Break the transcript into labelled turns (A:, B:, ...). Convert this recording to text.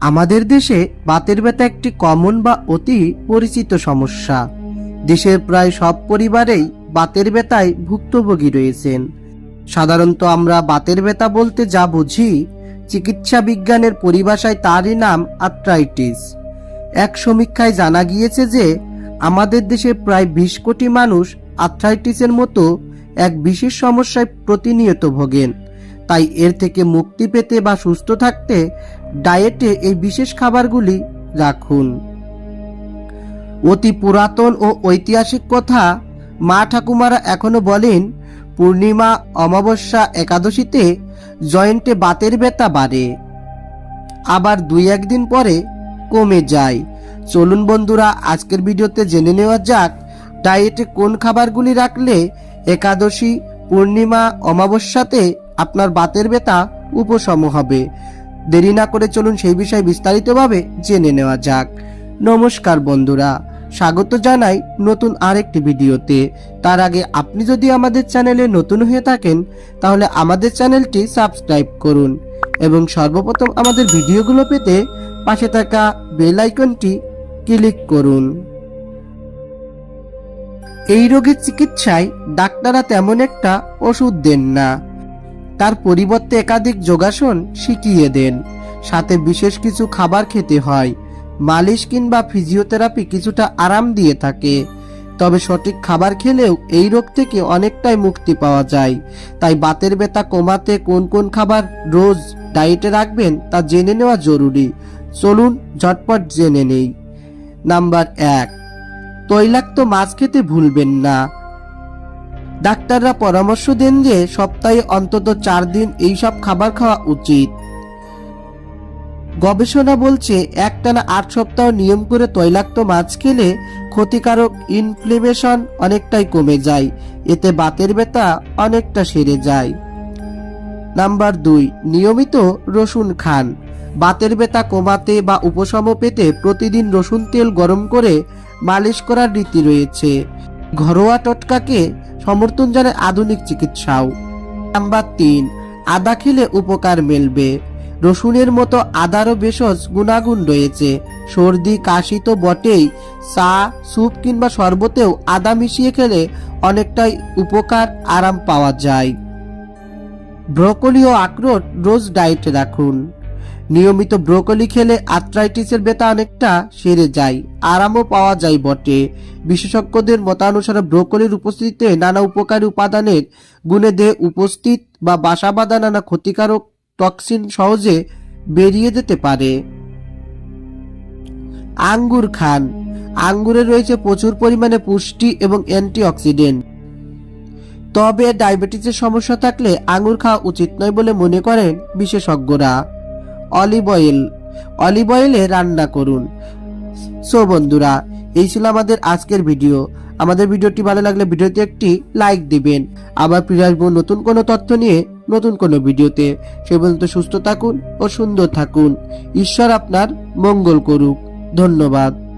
A: আমাদের দেশে বাতের ব্যথা একটি কমন বা অতি পরিচিত সমস্যা। দেশের প্রায় সব পরিবারেই বাতের ব্যথায় ভুক্তভোগী রয়েছেন। সাধারণত আমরা বাতের ব্যথা বলতে যা বুঝি, চিকিৎসা বিজ্ঞানের পরিভাষায় তারই নাম আর্থ্রাইটিস। এক সমীক্ষায় জানা গিয়েছে যে, আমাদের দেশে প্রায় বিশ কোটি মানুষ আর্থ্রাইটিসের মতো এক বিশেষ সমস্যায় প্রতিনিয়ত ভোগেন। তাই এর থেকে মুক্তি পেতে বা সুস্থ থাকতে ডায়েটে এই বিশেষ খাবারগুলি রাখুন। অতি পুরাতন ও ঐতিহাসিক কথা মা ঠাকুমারা এখনও বলেন, পূর্ণিমা, অমাবস্যা, একাদশীতে জয়েন্টে বাতের ব্যথা বাড়ে। আবার দুই একদিন পরে কমে যায়। চলুন বন্ধুরা, আজকের ভিডিওতে জেনে নেওয়া যাক ডায়েটে কোন খাবারগুলি রাখলে একাদশী, পূর্ণিমা, অমাবস্যাতে আপনার বাতের ব্যথা উপশম হবে। দেরি না করে চলুন সেই বিষয়ে বিস্তারিতভাবে জেনে নেওয়া যাক। নমস্কার বন্ধুরা, স্বাগত জানাই নতুন আরেকটি ভিডিওতে। তার আগে আপনি যদি আমাদের চ্যানেলে নতুন হয়ে থাকেন, তাহলে আমাদের চ্যানেলটি সাবস্ক্রাইব করুন এবং সর্বপ্রথম আমাদের ভিডিওগুলো পেতে পাশে থাকা বেল আইকনটি ক্লিক করুন। এই রোগের চিকিৎসায় ডাক্তাররা তেমন একটা ওষুধ দেন না। তার পরিবর্তে একাধিক যোগাসন শিখিয়ে দেন। সাথে বিশেষ কিছু খাবার খেতে হয়। মালিশ কিংবা ফিজিওথেরাপি কিছুটা আরাম দিয়ে থাকে। তবে সঠিক খাবার খেলেও এই রোগ থেকে অনেকটাই মুক্তি পাওয়া যায়। তাই বাতের ব্যথা কমাতে কোন কোন খাবার রোজ ডায়েটে রাখবেন তা জেনে নেওয়া জরুরি। চলুন ঝটপট জেনে নেই। নাম্বার এক, তৈলাক্ত মাছ খেতে ভুলবেন না। ডাক্তাররা পরামর্শ দেন যে সপ্তাহে অন্তত চার দিন এইসব খাবার খাওয়া উচিত। গবেষণা বলছে, একটানা আট সপ্তাহ নিয়ম করে তৈলাক্ত মাছ খেলে ক্ষতিকারক ইনফ্লেমেশন অনেকটাই কমে যায়, এতে বাতের ব্যথা অনেকটা সেরে যায়। নাম্বার দুই, নিয়মিত রসুন খান। বাতের ব্যথা কমাতে বা উপশম পেতে প্রতিদিন রসুন তেল গরম করে মালিশ করার রীতি রয়েছে। ঘরোয়া টটকাকে সমর্থন জানায় আধুনিক চিকিৎসাও। নাম্বার তিন, আদা খেলে উপকার মেলবে। রসুনের মতো আদারও ভেষজ গুণাগুণ রয়েছে। সর্দি, কাশি তো বটেই, চা, স্যুপ কিংবা শরবতেও আদা মিশিয়ে খেলে অনেকটাই উপকার, আরাম পাওয়া যায়। ব্রোকলি ও আখরোট রোজ ডায়েটে রাখুন। নিয়মিত ব্রোকলি খেলে আর্থ্রাইটিসের ব্যথা অনেকটা সেরে যায়, আরামও পাওয়া যায় বটে। বিশেষজ্ঞদের মতানুসারে ব্রোকলির উপস্থিতিতে নানা উপকারী উপাদানের গুণে দেহে উপস্থিত বা বাসা বাঁধা নানা ক্ষতিকারক টক্সিন সহজে বেরিয়ে যেতে পারে। আঙ্গুর খান। আঙ্গুরে রয়েছে প্রচুর পরিমাণে পুষ্টি এবং অ্যান্টিঅক্সিডেন্ট। তবে ডায়াবেটিসের সমস্যা থাকলে আঙ্গুর খাওয়া উচিত নয় বলে মনে করেন বিশেষজ্ঞরা। অলিভ অয়েল অলিভ অয়েলে রান্না করুন। সো বন্ধুরা, এই ছিল আমাদের আজকের ভিডিও আমাদের ভিডিওটি ভালো লাগলে ভিডিওতে একটি লাইক দিবেন। আবার ফিরে আসব নতুন কোনো তথ্য নিয়ে নতুন কোনো ভিডিওতে সে পর্যন্ত সুস্থ থাকুন ও সুন্দর থাকুন। ঈশ্বর আপনার মঙ্গল করুক। ধন্যবাদ।